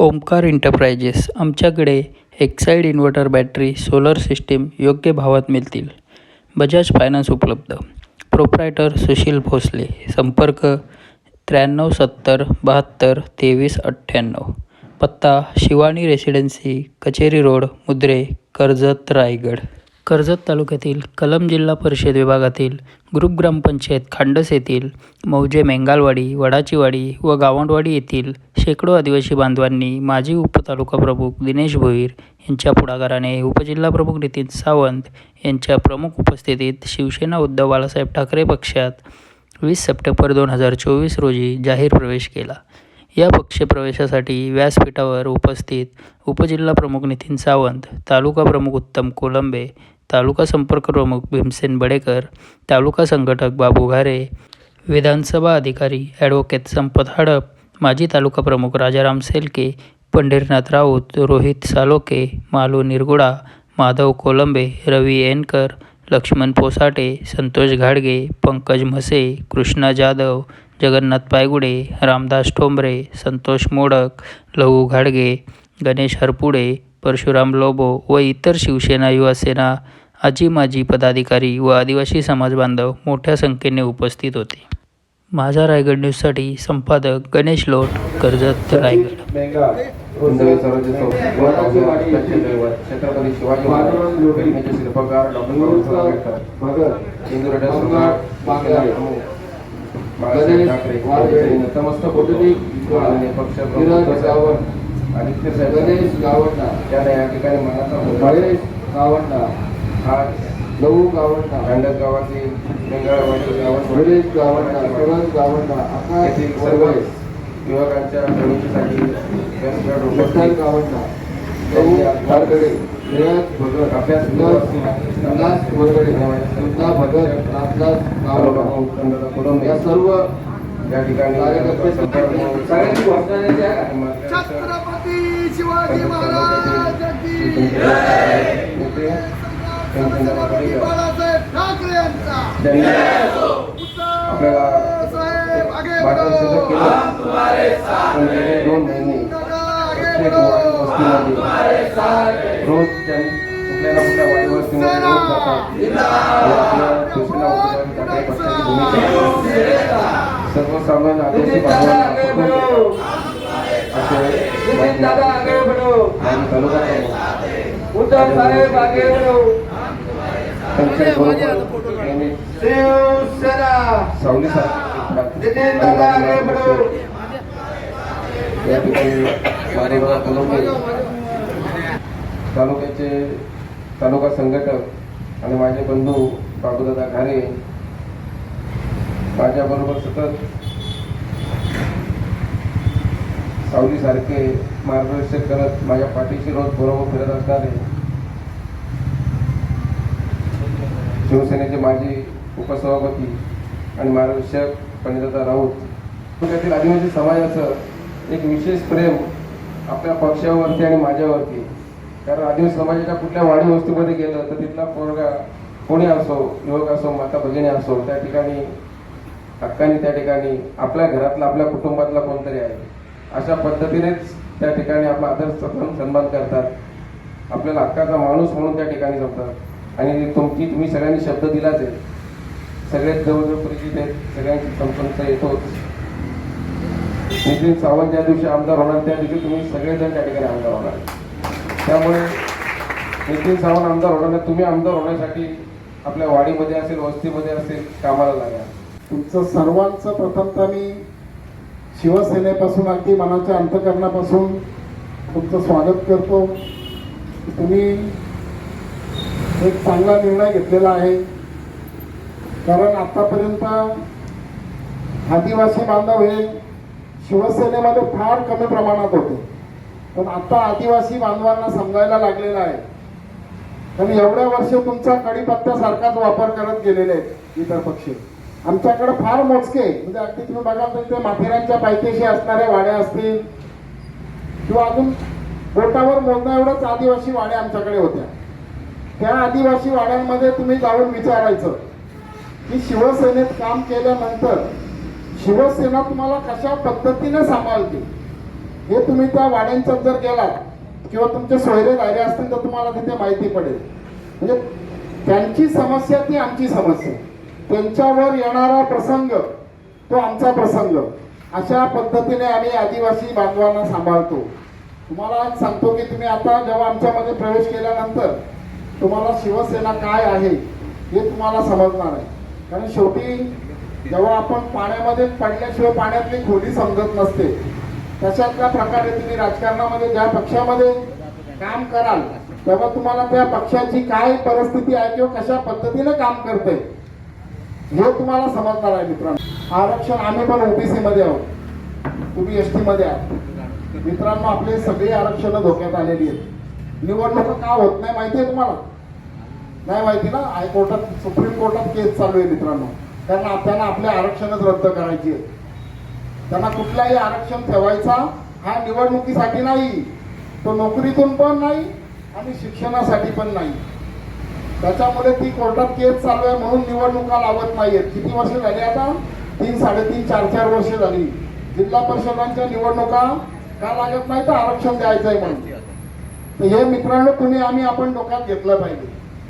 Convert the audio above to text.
Omkar enterprises आमच्याकडे Exide inverter battery solar system योग्य भावात मिळतील. बजाज फायनान्स उपलब्ध. प्रोप्रायटर सुशील भोसले संपर्क त्र्याण्णव सत्तर बहात्तर तेवीस अठ्ठ्याण्णव. पत्ता शिवानी रेसिडेन्सी कचेरी रोड मुद्रे कर्जत रायगड. कर्जत तालुक्यातील कलम जिल्हा परिषद विभागातील ग्रुप ग्रामपंचायत खांडस येथील मौजे मेंगालवाडी वडाचीवाडी व गावंडवाडी येथील शेकडो आदिवासी बांधवांनी माजी उपतालुका प्रमुख दिनेश भोईर यांच्या पुढाकाराने उपजिल्हाप्रमुख नितीन सावंत यांच्या प्रमुख उपस्थितीत शिवसेना उद्धव बाळासाहेब ठाकरे पक्षात वीस सप्टेंबर दोन हजार चोवीस रोजी जाहीर प्रवेश केला. या पक्षप्रवेशासाठी व्यासपीठावर उपस्थित उपजिल्हा प्रमुख नितीन सावंत तालुका प्रमुख उत्तम कोलंबे तालुका संपर्क प्रमुख भीमसेन बडेकर तालुका संघटक बाबू घारे विधानसभा अधिकारी ॲडव्होकेट संपत हडप माजी तालुका प्रमुख राजाराम सेलके पंढरीनाथ राऊत रोहित सालोके मालू निरगुडा माधव कोलंबे रवी एनकर लक्ष्मण पोसाटे संतोष घाडगे पंकज म्हसे कृष्णा जाधव जगन्नाथ पायगुडे रामदास ठोंबरे संतोष मोडक लहू घाडगे गणेश हरपुडे परशुराम लोबो व इतर शिवसेना युवासेना आजी माजी पदाधिकारी व आदिवासी समाज बांधव मोठ्या संख्येने उपस्थित होते. माझा रायगड न्यूजसाठी संपादक गणेश लोट कर्जत रायगड. नतमस्तक होतो. पक्ष आदित्य साहेब गणेश गावंडा. यांना या ठिकाणी मनाचा गणेश गावंडा. आज लहू गावंडा. बेंगाळवाडी गावात गणेश गावंडा. सुरज गावंडा. आकाश येथील सर्व युवकांच्या प्रगतीसाठी उपस्थित गावंडा. लहू वारगडे निरज भगत अभ्यास उल्हास वरगडे सुद्धा भगत रामदास गावंडा. या सर्व या ठिकाणी कार्यकर्ते संपर्क सगळ्यांची घोषणा रोज त्यांनी कुठल्या ना कुठल्या वाडी वस्तीमध्ये रोज जातात. ठाकरे पक्षाची भूमिका सर्वसामान्य आदिवासी बांधवांना पटवून देतो. असे नितीन दादा आगे बढ़ो। आणि तालुका प्रमुख उद्धव साहेब आगे बढ़ो। त्यांच्या बरोबर यांनी शिवसेना सावलीसारखी नितीन दादा आगे बढ़ो। या ठिकाणी मारेगाव तालुके तालुक्याचे तालुका संघटक आणि माझे बंधू बाबूदादा घारे माझ्याबरोबर सतत सावलीसारखे मार्गदर्शन करत माझ्या पाठीशी रोज बरोबर फिरत असणारे शिवसेनेचे माजी उपसभापती आणि मार्गदर्शक पंडितदा राऊत त्यातील आदिवासी समाजाचं एक विशेष प्रेम आपल्या पक्षावरती आणि माझ्यावरती. कारण आदिवासी समाजाच्या कुठल्या वाडी वस्तीमध्ये गेलं तर तिथला पोरगा कोणी असो युवक असो माता भगिनी असो त्या ठिकाणी हक्काने त्या ठिकाणी आपल्या घरातला आपल्या कुटुंबातला कोणतरी आहे. अशा पद्धतीनेच त्या ठिकाणी आपला आदर सन्मान सन्मान करतात. आपल्याला हक्काचा माणूस म्हणून त्या ठिकाणी जमतात. आणि तुमची तुम्ही सगळ्यांनी शब्द दिलाच आहे. सगळेच जवळजवळ परिचित आहेत. सगळ्यांची संपर्क येतोच. नितीन सावंत ज्या दिवशी आमदार होणार त्या दिवशी तुम्ही सगळेजण त्या ठिकाणी आमदार होणार. त्यामुळे नितीन सावंत आमदार होणार तुम्ही आमदार होण्यासाठी आपल्या वाडीमध्ये असेल वस्तीमध्ये असेल कामाला लागा तुमचं सर्वांचं प्रथमतः मी शिवसेनेपासून अगदी मनाच्या अंतकरणापासून तुमचं स्वागत करतो. तुम्ही एक चांगला निर्णय घेतलेला आहे. कारण आतापर्यंत आदिवासी बांधव हे शिवसेनेमध्ये फार कमी प्रमाणात होते. पण आता आदिवासी बांधवांना समजायला लागलेलं आहे. कारण एवढ्या वर्ष तुमचा कडीपत्त्यासारखाच वापर करत गेलेले आहेत इतर पक्षी. आमच्याकडे फार मोजके म्हणजे अगदी तुम्ही बघाल तर ते माथेरानच्या पायथ्याशी असणाऱ्या वाड्या असतील किंवा अजून बोटावर मोजण्या एवढंच आदिवासी वाड्या आमच्याकडे होत्या. त्या आदिवासी वाड्यांमध्ये तुम्ही जाऊन विचारायचं की शिवसेनेत काम केल्यानंतर शिवसेना तुम्हाला कशा पद्धतीने सांभाळते? हे तुम्ही त्या वाड्यांच्यात जर गेलात किंवा तुमचे सोयरे दायरे असतील तर तुम्हाला तिथे माहिती पडेल. म्हणजे त्यांची समस्या ती आमची समस्या त्यांच्यावर येणारा प्रसंग तो आमचा प्रसंग. अशा पद्धतीने आम्ही आदिवासी बांधवांना सांभाळतो. तुम्हाला आज सांगतो की तुम्ही आता जेव्हा आमच्यामध्ये प्रवेश केल्यानंतर तुम्हाला शिवसेना काय आहे हे तुम्हाला समजणार आहे. कारण शेवटी जेव्हा आपण पाण्यामध्ये पडल्याशिवाय पाण्यातली खोली समजत नसते. तशातल्या प्रकारे तुम्ही राजकारणामध्ये ज्या पक्षामध्ये काम कराल तेव्हा तुम्हाला त्या पक्षाची काय परिस्थिती आहे किंवा कशा पद्धतीने काम करते हे तुम्हाला समजणार आहे मित्रांनो. आरक्षण आम्ही पण ओबीसी मध्ये आहोत. तुम्ही एस टी मध्ये आहात. मित्रांनो आपले सगळे आरक्षण धोक्यात आलेली आहेत. निवडणूक का होत नाही माहिती आहे तुम्हाला? नाही माहिती ना? हायकोर्टात सुप्रीम कोर्टात केस चालू आहे मित्रांनो. त्यांना त्यांना आपले आरक्षणच रद्द करायचे आहे. त्यांना कुठलाही आरक्षण ठेवायचा हा निवडणुकीसाठी नाही. तो नोकरीतून पण नाही आणि शिक्षणासाठी पण नाही. त्याच्यामुळे ती कोर्टात केस चालू आहे म्हणून निवडणुका लावत नाहीयेत. किती वर्ष झाली आता? तीन साडेतीन चार चार वर्ष झाली. जिल्हा परिषदांच्या निवडणुका का लागत नाही तर आरक्षण द्यायचंय म्हणून. हे मित्रांनो तुम्ही आम्ही आपण डोक्यात घेतलं पाहिजे.